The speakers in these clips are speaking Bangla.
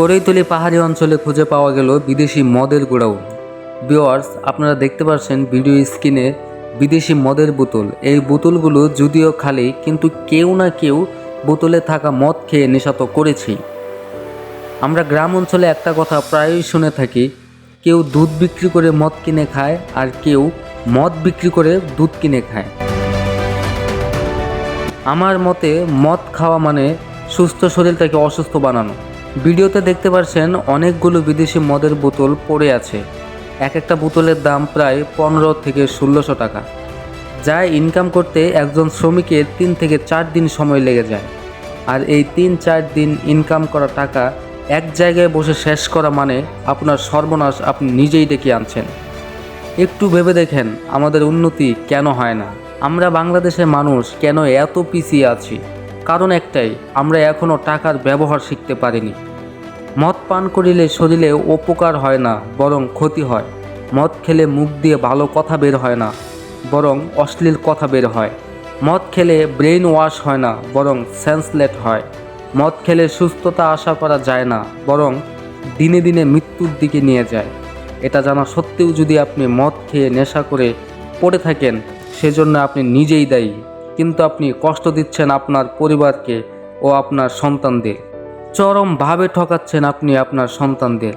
করেইতলি পাহাড়ি অঞ্চলে খুঁজে পাওয়া গেল বিদেশি মদের গোডাউন বিওয়ার্স আপনারা দেখতে পাচ্ছেন ভিডিও স্ক্রিনে বিদেশি মদের বোতল। এই বোতলগুলো যদিও খালি, কিন্তু কেউ না কেউ বোতলে থাকা মদ খেয়ে নেশা তো করেছেই। আমরা গ্রাম অঞ্চলে একটা কথা প্রায়ই শুনে থাকি, কেউ দুধ বিক্রি করে মদ কিনে খায় আর কেউ মদ বিক্রি করে দুধ কিনে খায়। আমার মতে মদ খাওয়া মানে সুস্থ শরীরটাকে অসুস্থ বানানো। ভিডিওতে দেখতে পাচ্ছেন অনেকগুলো বিদেশি মদের বোতল পড়ে আছে। এক একটা বোতলের দাম প্রায় পনেরো থেকে ষোলোশো টাকা, যা ইনকাম করতে একজন শ্রমিকের তিন থেকে চার দিন সময় লেগে যায়। আর এই তিন চার দিন ইনকাম করা টাকা এক জায়গায় বসে শেষ করা মানে আপনার সর্বনাশ আপনি নিজেই ডেকে আনছেন। একটু ভেবে দেখেন আমাদের উন্নতি কেন হয় না। আমরা বাংলাদেশের মানুষ কেন এত পিছিয়ে আছি? কারণ একটাই, আমরা এখনও টাকার ব্যবহার শিখতে পারিনি। মদ পান করিলে শরীরে উপকার হয় না, বরং ক্ষতি হয়। মদ খেলে মুখ দিয়ে ভালো কথা বের হয় না, বরং অশ্লীল কথা বের হয়। মদ খেলে ব্রেন ওয়াশ হয় না, বরং সেন্সলেট হয়। মদ খেলে সুস্থতা আশা করা যায় না, বরং দিনে দিনে মৃত্যুর দিকে নিয়ে যায়। এটা জানা সত্ত্বেও যদি আপনি মদ খেয়ে নেশা করে পড়ে থাকেন, সেজন্য আপনি নিজেই দায়ী। কিন্তু আপনি কষ্ট দিচ্ছেন আপনার পরিবারকে ও আপনার সন্তানদের। চরমভাবে ঠকাচ্ছেন আপনি আপনার সন্তানদের।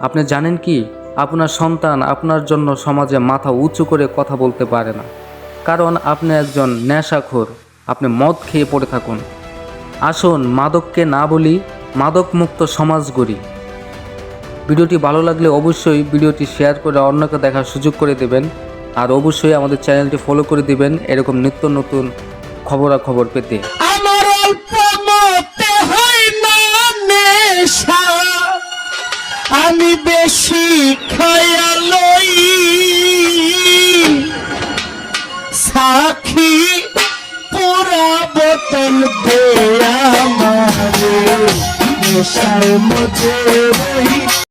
আপনি জানেন কি? আপনার সন্তান আপনার জন্য সমাজে মাথা উঁচু করে কথা বলতে পারে না। কারণ আপনি একজন নেশাখোর। আপনি মদ খেয়ে পড়ে থাকুন। আসুন মাদককে না বলি, মাদকমুক্ত সমাজ গড়ি। ভিডিওটি ভালো লাগলে অবশ্যই ভিডিওটি শেয়ার করে অন্যকে দেখার সুযোগ করে দেবেন। আর অবশ্যই আমাদের চ্যানেলটি ফলো করে দিবেন এরকম নিত্য নতুন খবরাখবর পেতে। আমার অল্প হয় না নেশা। আমি বেশি খায়ালই। সাক্ষী পুরা বোতল দে আমার রই।